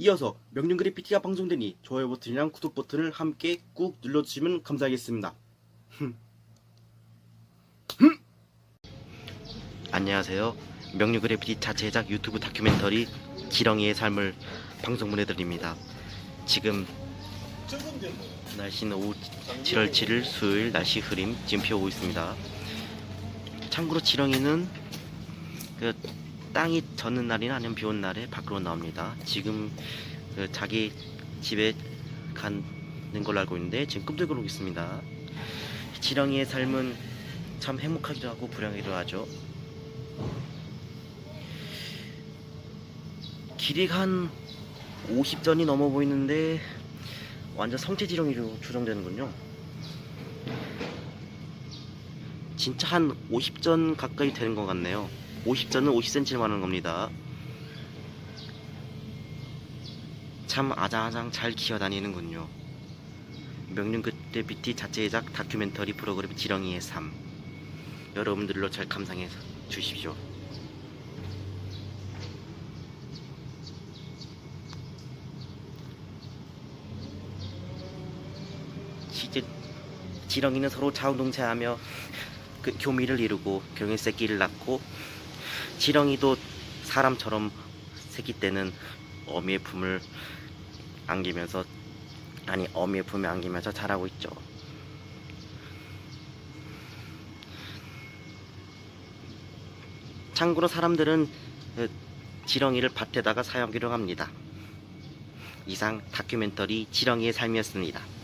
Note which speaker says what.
Speaker 1: 이어서 명륜 그래피티가 방송되니 좋아요 버튼이랑 구독 버튼을 함께 꾹 눌러주시면 감사하겠습니다. 안녕하세요. 명륜 그래피티 자체제작 유튜브 다큐멘터리 지렁이의 삶을 방송 보내드립니다. 지금 날씨는 오후 7월 7일 수요일 날씨 흐림 지금 비 오고 있습니다. 참고로 지렁이는 그 땅이 젖는 날이나 아니면 비 오는 날에 밖으로 나옵니다. 지금 그 자기 집에 가는 걸로 알고 있는데 지금 꿈틀거리고 있습니다. 지렁이의 삶은 참 행복하기도 하고 불행하기도 하죠. 길이가 한 50전이 넘어 보이는데 완전 성체 지렁이로 추정되는군요. 진짜 한 50전 가까이 되는 것 같네요. 50전은 50cm를 말하는 겁니다. 참 아장아장 잘 기어다니는군요. 명륜 그때 BT 자체 제작 다큐멘터리 프로그램 지렁이의 삶. 여러분들로 잘 감상해 주십시오. 시제 지렁이는 서로 자웅동체하며 그 교미를 이루고 결국엔 새끼를 낳고 지렁이도 사람처럼 새끼 때는 어미의 품을 안기면서 아니 어미의 품에 안기면서 자라고 있죠. 참고로 사람들은 그 지렁이를 밭에다가 사용하기로 합니다. 이상 다큐멘터리 지렁이의 삶이었습니다.